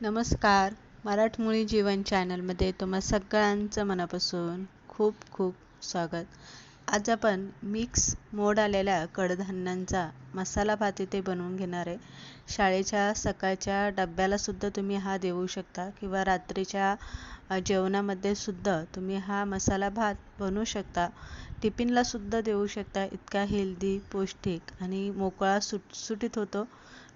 नमस्कार. मराठमोळी जीवन चॅनलमध्ये तुम्हा सगळ्यांचं मनापासून खूप खूप स्वागत. आज आपण मिक्स मोड आलेल्या कडधान्यांचा मसाला भात इथे बनवून घेणार आहे. शाळेच्या सकाळच्या डब्यालासुद्धा तुम्ही हा देऊ शकता किंवा रात्रीच्या जेवणामध्ये सुद्धा तुम्ही हा मसाला भात बनवू शकता. टिफिनलासुद्धा देऊ शकता. इतका हेल्दी पौष्टिक आणि मोकळा सुटसुटीत होतो.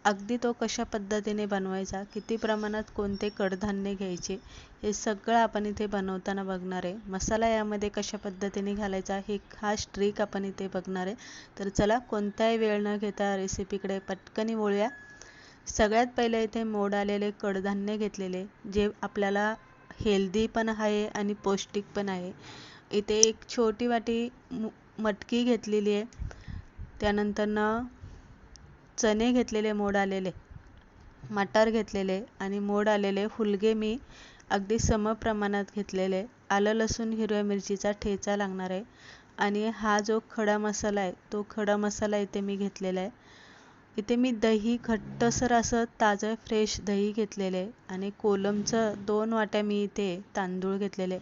अगदी तो कशा पद्धतीने बनवायचा किती प्रमाणात कोणते कडधान्य घ्यायचे हे सगळं आपण इथे बनवताना बघणार आहे. मसाला यामध्ये कशा पद्धतीने घालायचा हे खास ट्रिक आपण इथे बघणार आहे. तर चला कोणताही वेळ न घेता रेसिपीकडे पटकनी वळूया. सगळ्यात पहिले इथे मोड आलेले कडधान्य घेतलेले जे आपल्याला हेल्दी पण आहे आणि पौष्टिक पण आहे. इथे एक छोटी वाटी मटकी घेतलेली आहे. त्यानंतरनं चणे घेतलेले मोड आलेले मटार घेतलेले आणि मोड आलेले हुलगे मी अगदी सम प्रमाणात घेतलेले. आलं लसूण हिरव्या मिरचीचा ठेचा लागणार आहे आणि हा जो खडा मसाला आहे तो खडा मसाला इथे मी घेतलेला आहे. इथे मी दही घट्टसर असं ताजं फ्रेश दही घेतलेलं आहे आणि कोलमचं दोन वाट्या मी इथे तांदूळ घेतलेले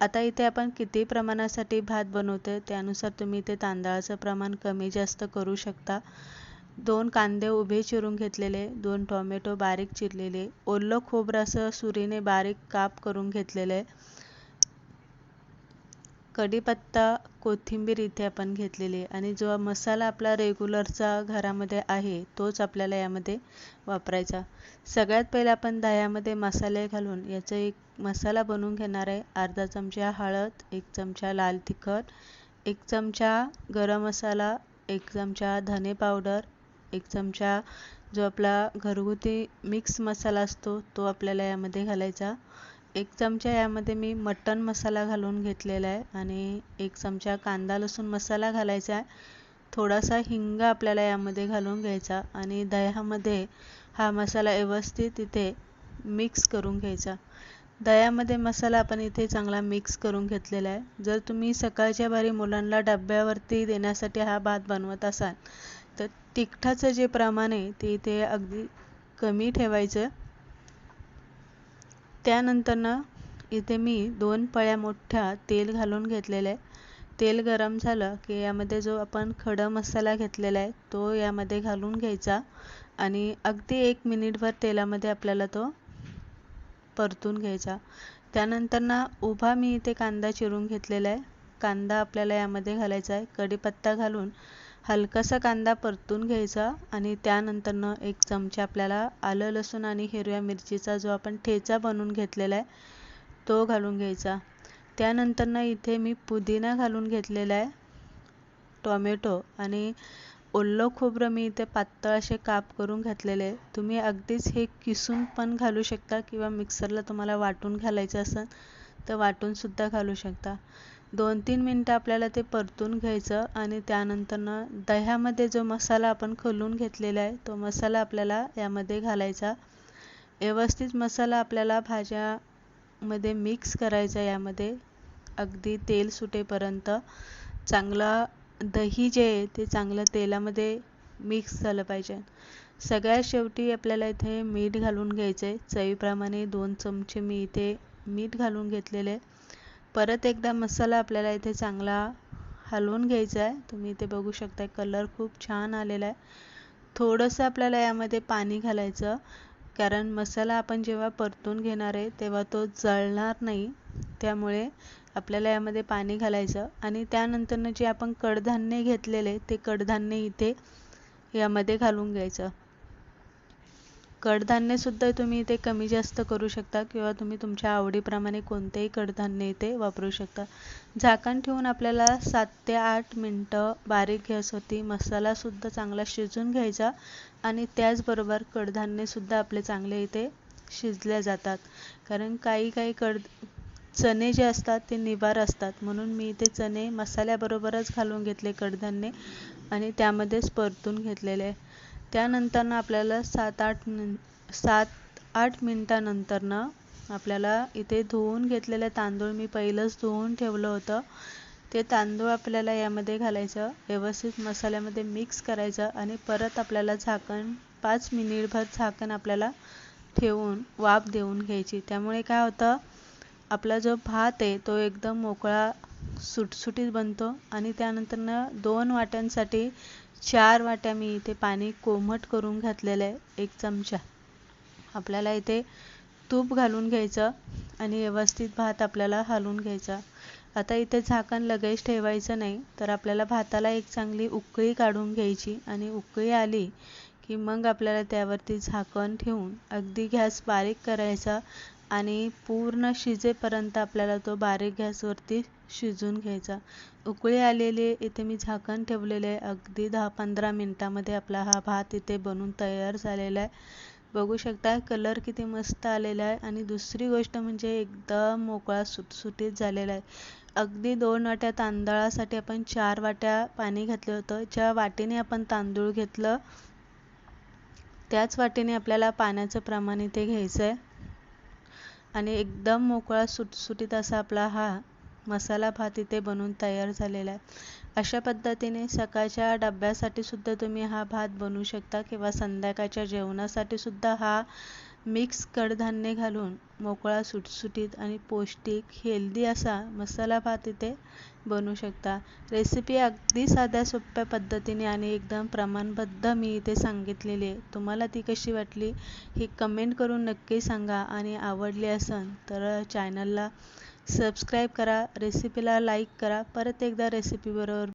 आता इथे आपण किती प्रमाणासाठी भात बनवतो त्यानुसार तुम्ही इथे तांदळाचं प्रमाण कमी जास्त करू शकता. दोन कांदे उभे चिरून घेतलेले दोन टोमॅटो बारीक चिरलेले ओलं खोबरासह असं सुरीने बारीक काप करून घेतलेलं आहे कढीपत्ता कोथिंबीर इथे आपण घेतलेली आणि जो मसाला आपला रेग्युलरचा घरामध्ये आहे तोच आपल्याला यामध्ये वापरायचा. सगळ्यात पहिले आपण दह्यामध्ये मसाले घालून याचा एक मसाला बनवून घेणार आहे अर्धा चमचा हळद एक चमचा लाल तिखट एक चमचा गरम मसाला एक चमचा धने पावडर एक चमचा जो आपला घरगुती मिक्स मसाला असतो तो आपल्याला यामध्ये घालायचा. एक चमचा यामध्ये मी मटन मसाला घालून घेतलेला आहे आणि एक चमचा कांदा लसूण मसाला घालायचा आहे. थोडासा हिंग आपल्याला यामध्ये घालून घ्यायचा आणि दह्यामध्ये हा मसाला व्यवस्थित इथे मिक्स करून घ्यायचा. दह्यामध्ये मसाला आपण इथे चांगला मिक्स करून घेतलेला आहे. जर तुम्ही सकाळच्या बारी मुलांना डब्यावरती देण्यासाठी हा भात बनवत असाल तिखटाचं जे प्रमाण आहे ते इथे अगदी कमी ठेवायचं. त्यानंतरनं इथे मी दोन पळ्या मोठ्या तेल घालून घेतलेलं आहे तेल गरम झालं की यामध्ये जो आपण खडा मसाला घेतलेला आहे तो यामध्ये घालून घ्यायचा. आणि अगदी एक मिनिटभर तेलामध्ये आपल्याला तो परतून घ्यायचा. त्यानंतरनं उभा मी इथे कांदा चिरून घेतलेला आहे. कांदा आपल्याला यामध्ये घालायचा आहे. कढीपत्ता घालून हलकासा कांदा परतून घ्यायचा आणि त्यानंतरनं एक चमचा आपल्याला आलं लसूण आणि हिरव्या मिरचीचा जो आपण ठेचा बनवून घेतलेला आहे तो घालून घ्यायचा. त्यानंतरनं इथे मी पुदिना घालून घेतलेला आहे टॉमॅटो आणि ओलं खोबरं मी इथे पातळ असे काप करून घातलेले आहे. तुम्ही अगदीच हे किसून पण घालू शकता किंवा मिक्सरला तुम्हाला वाटून घालायचं असेल तर वाटूनसुद्धा घालू शकता. दोन तीन मिनटं आपल्याला ते परतून घ्यायचं आणि त्यानंतरनं दह्यामध्ये जो मसाला आपण खोलून घेतलेला आहे तो मसाला आपल्याला यामध्ये घालायचा. व्यवस्थित मसाला आपल्याला भाज्यामध्ये मिक्स करायचा यामध्ये. अगदी तेल सुटेपर्यंत. चांगला दही जे आहे ते चांगलं तेलामध्ये मिक्स झालं पाहिजे. सगळ्यात शेवटी आपल्याला इथे मीठ घालून घ्यायचं आहे चवीप्रमाणे दोन चमचे मी इथे मीठ घालून घेतलेले परत एकदा मसाला आपल्याला इथे चांगला हलवून घ्यायचा आहे. तुम्ही इथे बघू शकता कलर खूप छान आलेला आहे. थोडंसं आपल्याला यामध्ये पाणी घालायचं कारण मसाला आपण जेव्हा परतून घेणार आहे तेव्हा तो जळणार नाही. त्यामुळे आपल्याला यामध्ये पाणी घालायचं आणि त्यानंतरनं जे आपण कडधान्य घेतलेले ते कडधान्य इथे यामध्ये घालून घ्यायचं. कडधान्यसुद्धा तुम्ही इथे कमी जास्त करू शकता किंवा तुम्ही तुमच्या आवडीप्रमाणे कोणतेही कडधान्य इथे वापरू शकता. झाकण ठेवून आपल्याला सात ते आठ मिनटं बारीक गॅसवरती मसालासुद्धा चांगला शिजून घ्यायचा आणि त्याचबरोबर कडधान्यसुद्धा आपले चांगले इथे शिजले जातात. कारण काही काही कड चणे जे असतात ते निवार असतात. म्हणून मी इथे चणे मसाल्याबरोबरच घालून घेतले कडधान्य आणि त्यामध्येच परतून घेतलेले. त्यानंतरनं आपल्याला सात आठ सात आठ मिनटानंतरनं आपल्याला इथे धुवून घेतलेले तांदूळ मी पहिलंच धुवून ठेवलं होतं. ते तांदूळ आपल्याला यामध्ये घालायचं व्यवस्थित मसाल्यामध्ये मिक्स करायचं आणि परत आपल्याला झाकण पाच मिनिटभर झाकण आपल्याला ठेवून वाफ देऊन घ्यायची. त्यामुळे काय होतं आपला जो भात आहे तो एकदम मोकळा सुटसुटीत बनतो आणि त्यानंतरनं दोन वाट्यांसाठी चार वाट्या मी इथे पाणी कोमट करून घातलेलं आहे एक चमचा. आपल्याला इथे तूप घालून घ्यायचं आणि व्यवस्थित भात आपल्याला हलवून घ्यायचा. आता इथे झाकण लगेच ठेवायचं नाही तर आपल्याला भाताला एक चांगली उकळी काढून घ्यायची आणि उकळी आली की मग आपल्याला त्यावरती झाकण ठेवून अगदी गॅस बारीक करायचा आणि पूर्ण शिजेपर्यंत आपल्याला तो बारीक गॅसवरती शिजून घ्यायचा. उकळी आलेली इथे मी झाकण ठेवलेले आहे. अगदी दहा पंधरा मिनटामध्ये आपला हा भात इथे बनून तयार झालेला आहे. बघू शकता कलर किती मस्त आलेला आहे. आणि दुसरी गोष्ट म्हणजे एकदम मोकळा सुटसुटीत झालेला आहे. अगदी दोन वाट्या तांदळासाठी आपण चार वाट्या पाणी घातलं होतं. ज्या वाटीने आपण तांदूळ घेतलं त्याच वाटीने आपल्याला पाण्याचं प्रमाण इथे घ्यायचं आहे. आणि एकदम मोकळा सुटसुटीत असा आपला हा मसाला भात इथे बनून तयार झालेला आहे. अशा पद्धतीने सकाळच्या डब्यासाठी सुद्धा तुम्ही हा भात बनवू शकता किंवा संध्याकाळच्या जेवणासाठी सुद्धा हा मिक्स कडधान्य घालून मोकळा सुटसुटीत आणि पौष्टिक हेल्दी असा मसाला भात इथे बनवू शकता. रेसिपी अगदी साध्या सोप्या पद्धतीने आणि एकदम प्रमाणबद्ध मी इथे सांगितलेली आहे. तुम्हाला ती कशी वाटली ही कमेंट करून नक्की सांगा आणि आवडली असेल तर चॅनलला सबस्क्राईब करा रेसिपीला लाईक करा. परत एकदा रेसिपीबरोबर